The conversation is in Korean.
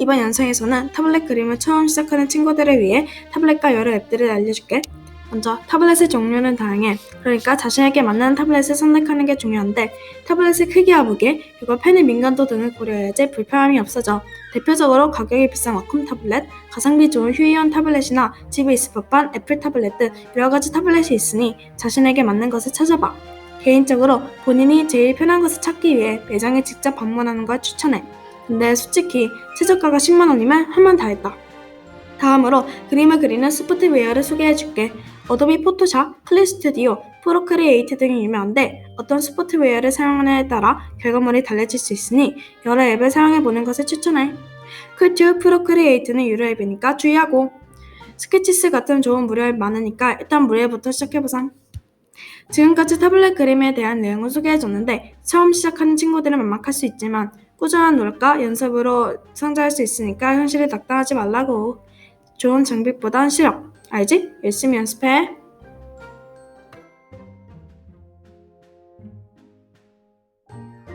이번 영상에서는 타블렛 그림을 처음 시작하는 친구들을 위해 타블렛과 여러 앱들을 알려줄게. 먼저 타블렛의 종류는 다양해. 그러니까 자신에게 맞는 타블렛을 선택하는 게 중요한데 타블렛의 크기와 무게, 그리고 펜의 민감도 등을 고려해야지 불편함이 없어져. 대표적으로 가격이 비싼 와콤 타블렛, 가성비 좋은 휴이온 타블렛이나 집에 있을 법한 애플 타블렛 등 여러 가지 타블렛이 있으니 자신에게 맞는 것을 찾아봐. 개인적으로 본인이 제일 편한 것을 찾기 위해 매장에 직접 방문하는 걸 추천해. 근데 솔직히 최저가가 10만원이면 할 만 다 했다. 다음으로 그림을 그리는 소프트웨어를 소개해줄게. 어도비 포토샵, 클립 스튜디오, 프로크리에이트 등이 유명한데 어떤 소프트웨어를 사용하느냐에 따라 결과물이 달라질 수 있으니 여러 앱을 사용해보는 것을 추천해. 쿨튜 프로크리에이트는 유료 앱이니까 주의하고 스케치스 같은 좋은 무료 앱 많으니까 일단 무료 앱부터 시작해보자. 지금까지 타블렛 그림에 대한 내용을 소개해줬는데 처음 시작하는 친구들은 막막할 수 있지만 꾸준한 노력과 연습으로 성장할 수 있으니까 현실에 낙담하지 말라고. 좋은 장비보단 실력. 알지? 열심히 연습해.